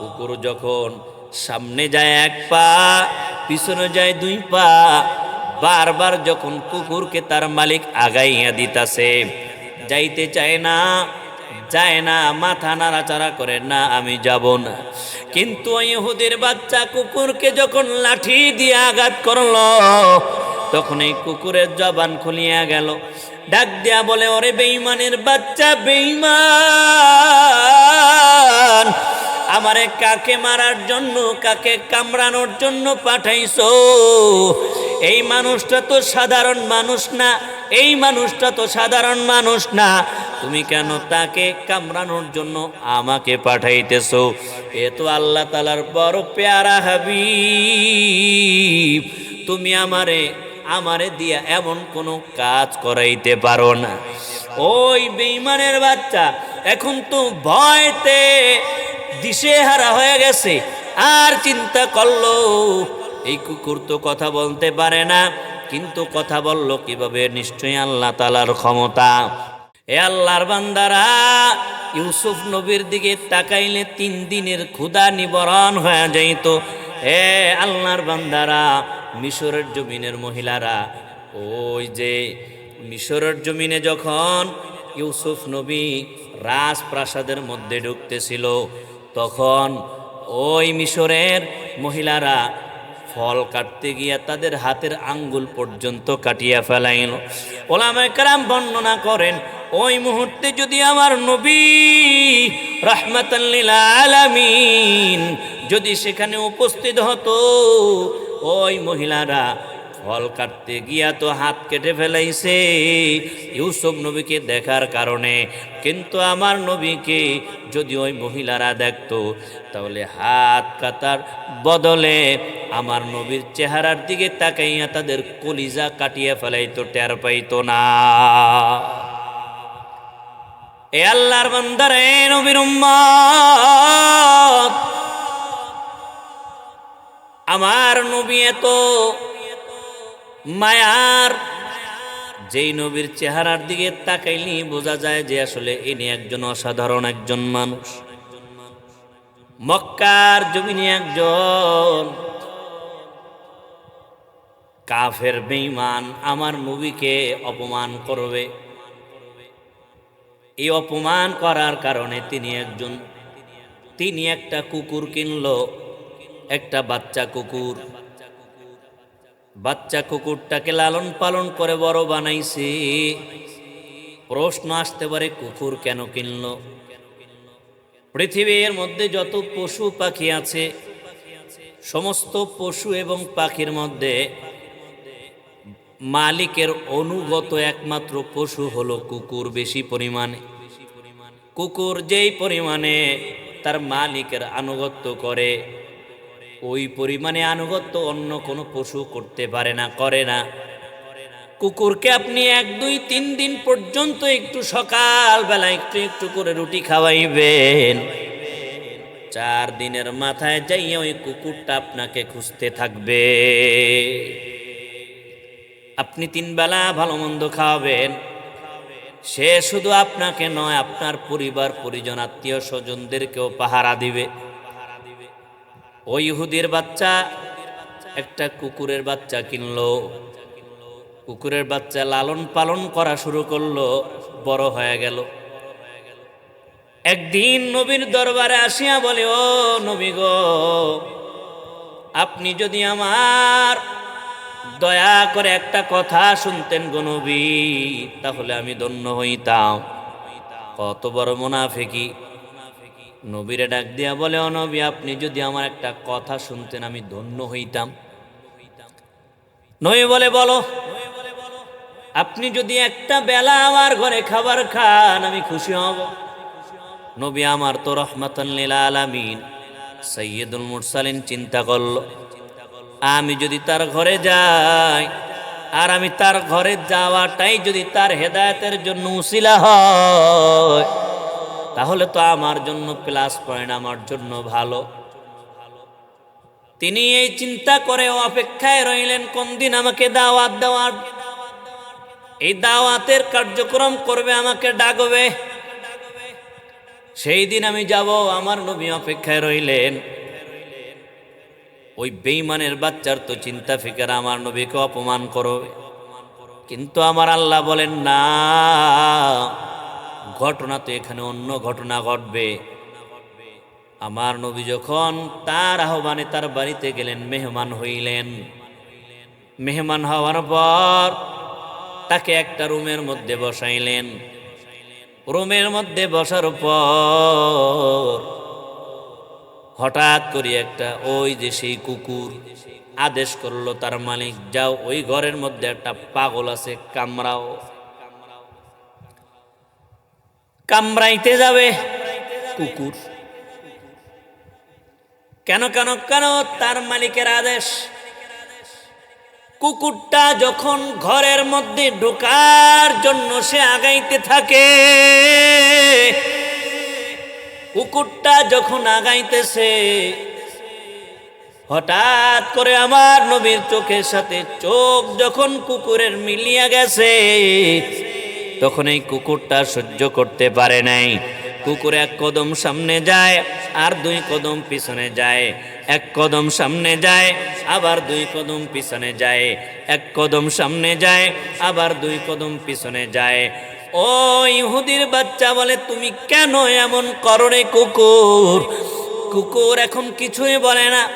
কুকুর যখন সামনে যায় এক পা, পিছনে যায় দুই পা, বারবার যখন কুকুরকে তার মালিক আগাইয়া দিতাছে, যাইতে চায় না যায় না, মাথা নাড়াচাড়া করে, না, আমি যাব না। কিন্তু ইহুদির বাচ্চা কুকুরকে যখন লাঠি দিয়ে আঘাত করল, তখন এই কুকুরের জবান খুলিয়া গেল। ডাক দিয়া বলে, ওরে বেইমানের বাচ্চা বেইমান আমারে কাকে মারার জন্য, কাকে কামড়ানোর জন্য পাঠাইছো? এই মানুষটা তো সাধারণ মানুষ না, এই মানুষটা তো সাধারণ মানুষ না। তুমি কেন তাকে কামড়ানোর জন্য আমাকে পাঠাইতেছো? এ তো আল্লাহ তালার বড় পেয়ারা হাবি তুমি আমারে আমারে দিয়া এমন কোনো কাজ করাইতে পারো না। ওই বেইমানের বাচ্চা, এখন তো ভয়তে দিশেহারা হয়ে গেছে। আর চিন্তা করল, এই কুকুর তো কথা বলতে পারে না, কিন্তু কথা বলল কীভাবে? নিশ্চয়ই আল্লাহ তালার ক্ষমতা। এ আল্লাহর বান্দারা, ইউসুফ নবীর দিকে তাকাইলে তিন দিনের ক্ষুধা নিবরণ হয়ে যাইত। হে আল্লাহর বান্দারা, মিশরের জমিনের মহিলারা, ওই যে মিশরের জমিনে যখন ইউসুফ নবী রাজপ্রাসাদের মধ্যে ঢুকতেছিল তখন ওই মিশরের মহিলারা ফল কাটতে গিয়া তাদের হাতের আঙ্গুল পর্যন্ত কাটিয়া ফেলাইল। ওলামায় কারাম বর্ণনা করেন, ওই মুহূর্তে যদি আমার নবী রহমতাল্লিল যদি সেখানে উপস্থিত হতো, ওই মহিলারা ফল কাটতে গিয়া তো হাত কেটে ফেলাইছে। ইউসুফ নবীকে দেখার কারণে কিন্তু আমার নবীকে যদি ওই মহিলারা দেখতো, তাহলে হাত কাটার বদলে আমার নবীর চেহারার দিকে তাকাইয়া তাদের কলিজা কাটিয়ে ফেলাইতো, টের পাইতো না। এ আল্লাহর বান্দারে নবীর আমার নবী এত মায়ার। যেই নবীর চেহারার দিকে তাকাইলি বোঝা যায় যে আসলে ইনি একজন অসাধারণ একজন মানুষ। মক্কার জমিনে একজন কাফের বেঈমান আমার মুভিকে অপমান করবে। এই অপমান করার কারণে তিনি একজন, তিনি একটা কুকুর কিনল, একটা বাচ্চা কুকুর। বাচ্চা কুকুরটাকে লালন পালন করে বড় বানাইছে। প্রশ্ন আসতে পারে, কুকুর কেন কিনল? পৃথিবীর মধ্যে যত পশু পাখি আছে, সমস্ত পশু এবং পাখির মধ্যে মালিকের অনুগত একমাত্র পশু হলো কুকুর বেশি পরিমাণে। কুকুর যেই পরিমাণে তার মালিকের আনুগত্য করে ওই পরিমাণে আনুগত্য অন্য কোনো পশু করতে পারে না, করে না। কুকুরকে আপনি এক, দুই, তিন দিন পর্যন্ত একটু সকালবেলা একটু একটু করে রুটি খাওয়াইবেন। চার দিনের মাথায় যাইয়া ওই কুকুরটা আপনাকে খুঁজতে থাকবে। আপনি তিন বেলা ভালো মন্দ খাওয়াবেন। সে শুধু আপনাকে নয়, আপনার পরিবার, পরিজন আত্মীয় স্বজনদেরকেও পাহারা দিবে। ওই ইহুদির বাচ্চা, একটা কুকুরের বাচ্চা কিনলো। কুকুরের বাচ্চা লালন পালন করা শুরু করল, বড় হয়ে গেল। একদিন নবীর দরবারে আসিয়া বলে, ও নবী গো, আপনি যদি আমার দয়া করে একটা কথা শুনতেন গো নবী, তাহলে আমি ধন্য হইতাম। কত বড় মুনাফেকি। নবীরে ডাক দিয়া বলে, ও নবী, আপনি যদি আমার একটা কথা শুনতেন, আমি ধন্য হইতাম। নবী বলে, বলো, আপনি যদি একটা বেলা আমার ঘরে খাবার খান, আমি খুশি হব। নবী আমার তো রহমাতাল্লিল আলামিন সৈয়দুল মুরসালিন চিন্তা করল, আমি যদি তার ঘরে যাই, আর আমি তার ঘরে যাওয়াটাই যদি তার হেদায়তের জন্য উশিলা হয় তাহলে তো আমার জন্য প্লাস পয়েন্ট আমার জন্য ভালো। তিনি এই চিন্তা করে অপেক্ষায় রইলেন, কোন দিন আমাকে দাওয়াত দেওয়ার? এই দাওয়াতের কার্যক্রম করবে আমাকে ডাকবে। সেই দিন আমি যাব, আমার নবী অপেক্ষায় রইলেন। ওই বেইমানের বাচ্চার তো চিন্তা ফিকার, আমার নবীকে অপমান করবে। কিন্তু আমার আল্লাহ বলেন, না। ঘটনা তো এখানে অন্য ঘটনা ঘটবে। আমার নবী যখন তার আহ্বানে তার বাড়িতে গেলেন, মেহমান হইলেন। মেহমান হওয়ার পর তাকে একটা রুমের মধ্যে বসাইলেন। রুমের মধ্যে বসার পর হঠাৎ করে একটা ওই যে সেই কুকুর আদেশ করল, তার মালিক, যাও, ওই ঘরের মধ্যে একটা পাগল আছে, কামড়াও। কামড়াইতে যাবে। কুকুর। কেন কেন কেন? তার মালিকের আদেশ। কুকুরটা যখন ঘরের মধ্যে ঢোকার জন্য সে আগাইতে থাকে কুকুরটা যখন আগাইতেছে হঠাৎ করে আমার নবীর চোখের সাথে চোখ যখন কুকুরের মিলিয়া গেছে তখন এই কুকুরটা সহ্য করতে পারে নাই। কুকুর এক কদম সামনে যায়, আর দুই কদম পিছনে যায়। এক কদম সামনে যায়, আবার দুই কদম পিছনে যায়। এক কদম সামনে যায়, আবার দুই কদম পিছনে যায়। ও ইহুদির বাচ্চা বলে, তুমি কেন এমন করো রে কুকুর? কুকুর এখন কিছুই বলে না।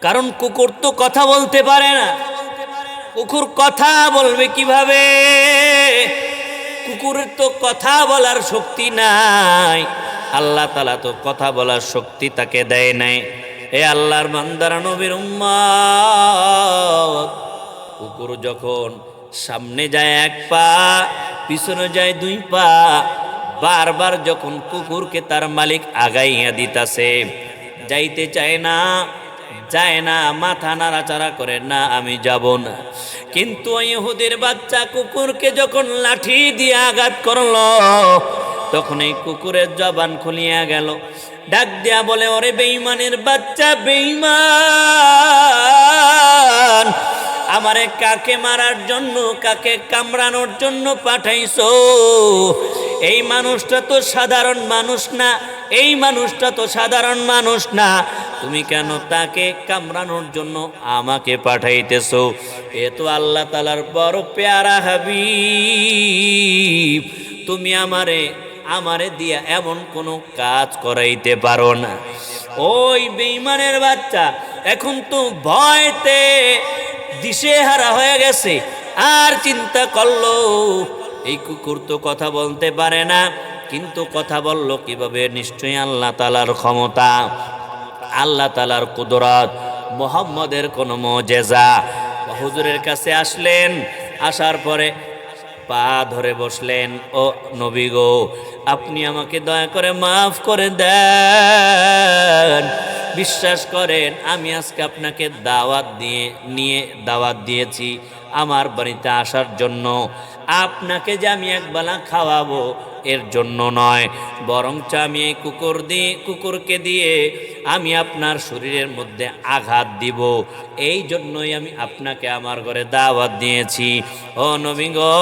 কারণ কুকুর তো কথা বলতে পারে না। কুকুর কথা বলবে কীভাবে? কুকুরের তো কথা বলার শক্তি নাই। আল্লাহ তালা তো কথা বলার শক্তি তাকে দেয় নাই। এ আল্লাহর বান্দারা, নবীর কুকুর যখন সামনে যায় এক পা, পিছনে যায় দুই পা, বারবার যখন কুকুরকে তার মালিক আগাইয়া দিতাছে, যাইতে চায় না যায় না, মাথা নাড়াচাড়া করে, না, আমি যাব না। কিন্তু ইহুদির বাচ্চা কুকুরকে যখন লাঠি দিয়ে আঘাত করল, তখন এই কুকুরের জবান খুলিয়া গেল। ডাক দিয়া বলে, ওরে বেইমানের বাচ্চা বেইমান আমারে কাকে মারার জন্য, কাকে কামড়ানোর জন্য পাঠাইছো? এই মানুষটা তো সাধারণ মানুষ না, এই মানুষটা তো সাধারণ মানুষ না। তুমি কেন তাকে কামড়ানোর জন্য আমাকে পাঠাইতেছো? এ তো আল্লাহ তালার বড় পেয়ারা হাবি তুমি আমারে আমারে দিয়া এমন কোনো কাজ করাইতে পারো না। ওই বেইমানের বাচ্চা, এখন তো ভয়তে দিশেহারা হয়ে গেছে, আর চিন্তা করল। এই কুকুর তো কথা বলতে পারে না, কিন্তু কথা বলল কীভাবে? নিশ্চয়ই আল্লাহ তালার ক্ষমতা। আল্লাহ তালার কুদরত, মোহাম্মদের কোনো মজেজা। হুজুরের কাছে আসলেন, আসার পরে পা ধরে বসলেন, ও নবী গো, আপনি আমাকে দয়া করে মাফ করে দেন। বিশ্বাস করেন, আমি আজকে আপনাকে দাওয়াত দিয়ে, নিয়ে দাওয়াত দিয়েছি, আমার বাড়িতে আসার জন্য। আপনাকে যে আমি একবেলা খাওয়াবো, এর জন্য নয়। বরঞ্চ আমি এই কুকুর দিয়ে, কুকুরকে দিয়ে আমি আপনার শরীরের মধ্যে আঘাত দিব। এই জন্যই আমি আপনাকে আমার ঘরে দাওয়াত দিয়েছি। ও নবী গো,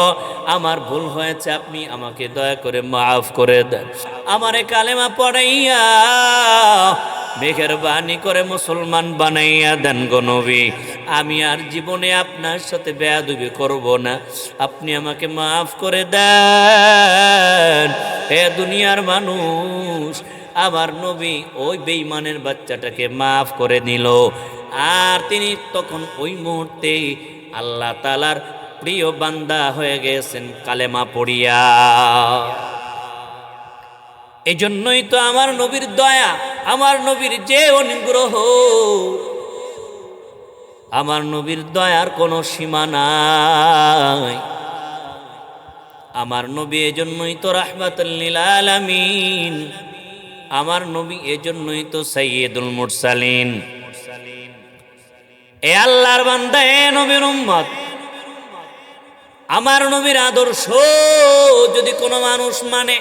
আমার ভুল হয়েছে, আপনি আমাকে দয়া করে মাফ করে দেন। আমারে কালেমা পড়াইয়া মেঘের বাণী করে মুসলমান বানাইয়া দেন গো নবী। আমি আর জীবনে আপনার সাথে বেয়াদুবি করব না। আপনি আমাকে মাফ করে দেন। হে দুনিয়ার মানুষ, আমার নবী ওই বেইমানের বাচ্চাটাকে মাফ করে নিল আর তিনি তখন ওই মুহূর্তে আল্লাহ তালার প্রিয় বান্দা হয়ে গেছেন, কালেমা পড়িয়া। এই জন্যই তো আমার নবীর দয়া আমার নবীর যে অনুগ্রহ, আমার নবীর দয়ার কোনো সীমা নাই। আমার নবী এজন্যই তো রাহমাতুল্লিল আমার নবী এজন্যই তো সাইয়্যিদুল মুরসালিন। এ আল্লাহর বান্দা, এ নবীর উম্মত। আমার নবীর আদর্শ যদি কোনো মানুষ মানে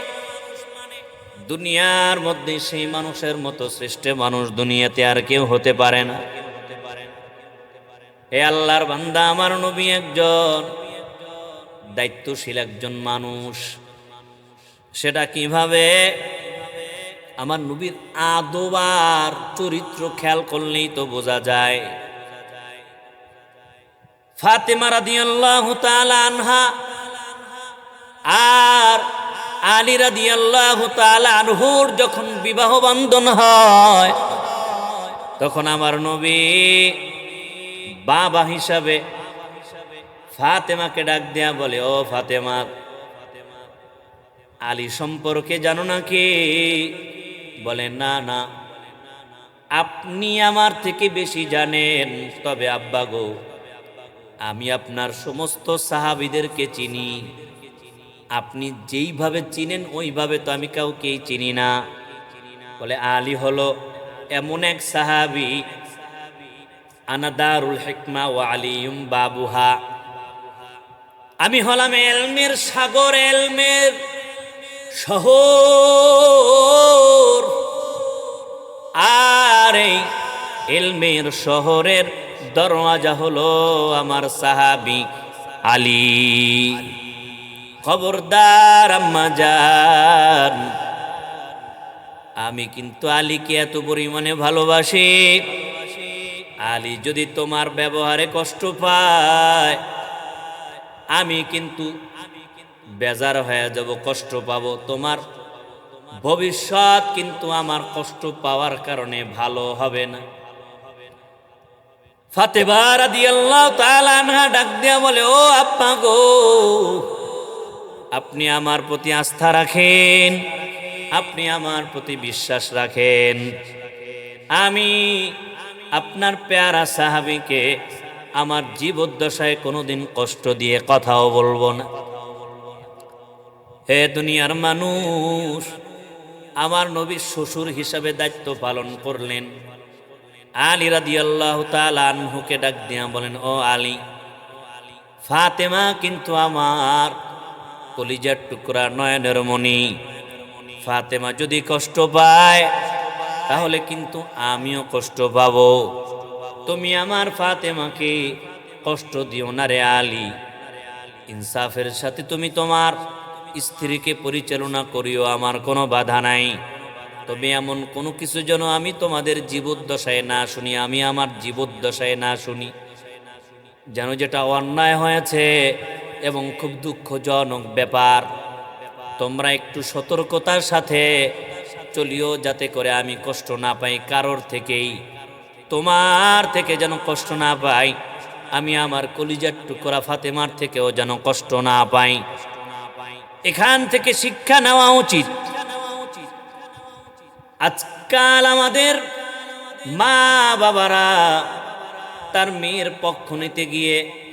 দুনিয়ার মধ্যে সেই মানুষের মতো শ্রেষ্ঠ মানুষ দুনিয়াতে আর কেউ হতে পারে না। এ আল্লাহর বান্দা আমার নবী একজন, দায়িত্বশীল একজন মানুষ। সেটা কীভাবে? আমার নবীর আদবার চরিত্র খেয়াল করলেই তো বোঝা যায়। ফাতেমা রাদিয়াল্লাহু তাআলা আনহা আর আলী রাদিয়াল্লাহু তাআলা আনহুর যখন বিবাহ বন্ধন হয়, তখন আমার নবী বাবা হিসাবে ফাতেমাকে ডাক দেয়া বলে, ও ফাতেমা, আলী সম্পর্কে জানো নাকি? বলে, না না, আপনি আমার থেকে বেশি জানেন। তবে আব্বা গো, আমি আপনার সমস্ত সাহাবিদেরকে চিনি। আপনি যেইভাবে চিনেন, ওইভাবে তো আমি কাউকেই চিনি না। বলে আলী হলো এমন এক সাহাবি আনাদারুল হেকমা ও আলিউম বাবুহা। আমি হলাম এলমের সাগর, এলমের শহর। আর এই এলমের শহরের দরওয়াজা হলো আমার সাহাবি আলী। খবরদার, আম্মা যান আমি কিন্তু আলীকে এত পরিমাণে ভালোবাসি। আলী যদি তোমার ব্যবহারে কষ্ট পায়, আমি কিন্তু বেজার হয়ে যাব, কষ্ট পাব। তোমার ভবিষ্যৎ কিন্তু আমার কষ্ট পাওয়ার কারণে ভালো হবে না। ফাতেবার দিয়াল্লাহ তালানহা ডাক দিয়া বলে, ও আপ্পা গো আপনি আমার প্রতি আস্থা রাখেন। আপনি আমার প্রতি বিশ্বাস রাখেন। আমি আপনার পেয়ারা সাহাবিকে আমার জীবদ্দশায় কোনোদিন কষ্ট দিয়ে কথাও বলব না। হে দুনিয়ার মানুষ, আমার নবীর শ্বশুর হিসাবে দায়িত্ব পালন করলেন। আলী রাদি আল্লাহ আনহুকে ডাক দিয়া বলেন, ও আলী, ফাতেমা কিন্তু আমার কলিজার টুকরা নয়নের মণি। ফাতেমা যদি কষ্ট পায়, তাহলে কিন্তু আমিও কষ্ট পাবো। তুমি আমার ফাতেমাকে কষ্ট দিও না রে আলী। ইনসাফের সাথে তুমি তোমার স্ত্রীকে পরিচালনা করিও, আমার কোনো বাধা নাই। তবে এমন কোনো কিছু যেন আমি তোমাদের জীবদ্দশায় না শুনি, আমি আমার জীবদ্দশায় না শুনি। যেন যেটা অন্যায় হয়েছে এবং খুব দুঃখজনক ব্যাপার। তোমরা একটু সতর্কতার সাথে চলিও, যাতে করে আমি কষ্ট না পাই কারোর থেকেই। তোমার থেকে যেন কষ্ট না পাই, আমি আমার কলিজার টুকরা ফাতেমার থেকেও যেন কষ্ট না পাই। এখান থেকে শিক্ষা নেওয়া উচিত। আজকাল আমাদের মা বাবারা তার মেয়ের পক্ষ নিতে গিয়ে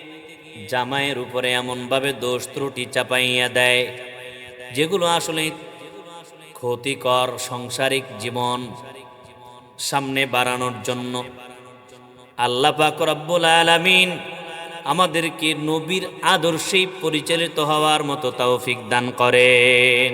জামাইয়ের উপরে এমনভাবে দোষ ত্রুটি চাপাইয়া দেয়, যেগুলো আসলে ক্ষতিকর সংসারিক জীবন সামনে বাড়ানোর জন্য। আল্লাহ পাক রব্বুল আলামিন আমাদেরকে নবীর আদর্শেই পরিচালিত হওয়ার মতো তৌফিক দান করেন।